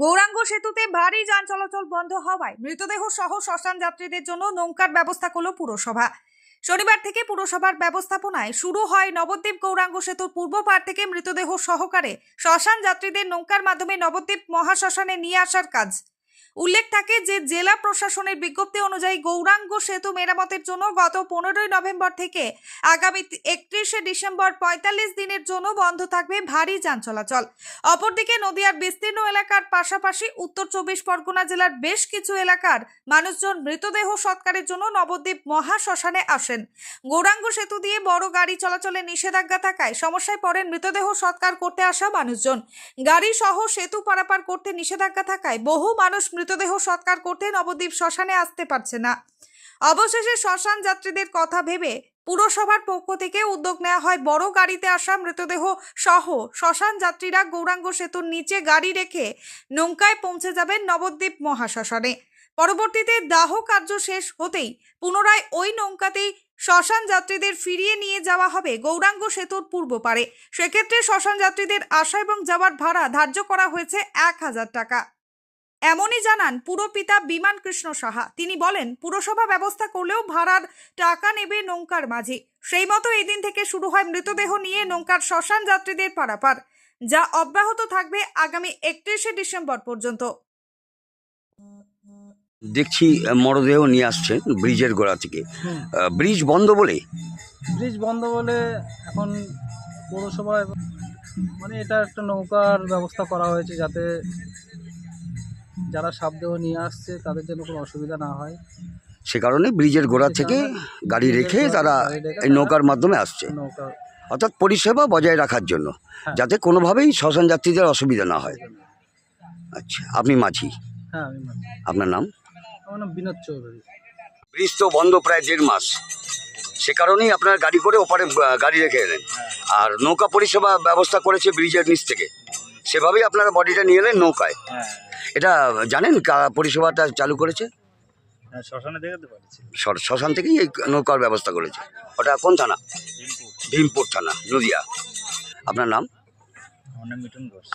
গৌরাঙ্গ সেতুতে ভারী যান চলাচল বন্ধ হওয়ায় মৃতদেহ সহ শ্মশান যাত্রীদের জন্য নৌকার ব্যবস্থা করল পুরসভা। শনিবার থেকে পুরসভার ব্যবস্থাপনায় শুরু হয় নবদ্বীপ গৌরাঙ্গ সেতুর পূর্ব পার থেকে মৃতদেহ সহকারে শ্মশান যাত্রীদের নৌকার মাধ্যমে নবদ্বীপ মহাশ্মশানে নিয়ে আসার কাজ। উল্লেখ থাকে যে জেলা প্রশাসনের বিজ্ঞপ্তি অনুযায়ী গৌরাঙ্গ সেতু মেরামতের জন্য গত পনেরোই নভেম্বর থেকে আগামী একত্রিশে ডিসেম্বর পঁয়তাল্লিশ দিনের জন্য বন্ধ থাকবে ভারী যান চলাচল। অপরদিকে নদিয়ার বিস্তীর্ণ এলাকার পাশাপাশি উত্তর চব্বিশ পরগনা জেলার বেশ কিছু এলাকার মানুষজন মৃতদেহ সৎকারের জন্য নবদ্বীপ মহাশ্মশানে আসেন। গৌরাঙ্গ সেতু দিয়ে বড় গাড়ি চলাচলে নিষেধাজ্ঞা থাকায় সমস্যায় পড়েন মৃতদেহ সৎকার করতে আসা মানুষজন। গাড়ি সহ সেতু পারাপার করতে নিষেধাজ্ঞা থাকায় বহু মানুষ মৃতদেহ সৎকার করতে নবদ্বীপ শ্মশানে আসতে পারছে না। অবশেষে শ্মশান যাত্রীদের কথা ভেবে পুরসভার পক্ষ থেকে উদ্যোগ নেওয়া হয় বড় গাড়িতে আসা মৃতদেহ সহ শ্মশান যাত্রীরা গৌরাঙ্গ সেতুর নিচে গাড়ি রেখে নৌকায় পৌঁছে যাবেন নবদ্বীপ মহাশ্মশানে। পরবর্তীতে দাহ কার্য শেষ হতেই পুনরায় ওই নৌকাতেই শ্মশান যাত্রীদের ফিরিয়ে নিয়ে যাওয়া হবে গৌরাঙ্গ সেতুর পূর্ব পারে সেক্ষেত্রে শ্মশান যাত্রীদের আসা এবং যাওয়ার ভাড়া ধার্য করা হয়েছে এক হাজার টাকা। এমনই জানান পুরপিতা বিমান কৃষ্ণ সাহা। তিনি বলেন পুরসভা ব্যবস্থা করলেও ভাড়ার টাকা নেবে নৌকার মাঝি। সেই মতো এই দিন থেকে শুরু হয় মৃতদেহ নিয়ে নৌকার শ্মশান যাত্রীদের পারাপার যা অব্যাহত থাকবে আগামী একত্রিশে ডিসেম্বর পর্যন্ত। দেখছি মরদেহ নিয়ে আসছে ব্রিজের গোড়া থেকে। ব্রিজ বন্ধ বলে? ব্রিজ বন্ধ বলে এখন পৌরসভায় মানে এটা একটা নৌকার ব্যবস্থা করা হয়েছে যাতে যারা সাপদেহ নিয়ে আসছে তাদের জন্য কোনো অসুবিধা না হয়। সে কারণে ব্রিজের গোড়া থেকে গাড়ি রেখে তারা এই নৌকার মাধ্যমে আসছে। নৌকা অর্থাৎ পরিষেবা বজায় রাখার জন্য হ্যাঁ। যাতে কোনোভাবেই শ্মশান যাত্রীদের অসুবিধা না হয়। আচ্ছা আপনি মাঝি? হ্যাঁ আমি। আপনার নাম? আমার নাম বিনোদ চৌধুরী। ব্রিজ তো বন্ধ প্রায় দেড় মাস। সে কারণেই আপনার গাড়ি করে ওপারে আহ, গাড়ি রেখে এলেন। আর নৌকা পরিষেবা ব্যবস্থা করেছে ব্রিজের নিচ থেকে। সেভাবেই আপনারা বডিটা নিয়ে এলেন নৌকায়। হ্যাঁ। এটা জানেন পরিষেবাটা চালু করেছে? হ্যাঁ শ্মশানে থেকেই এই নৌকার ব্যবস্থা করেছে। ওটা কোন থানা? ভীমপুর থানা নদিয়া। আপনার নাম? আমার নাম মিঠুন ঘোষ।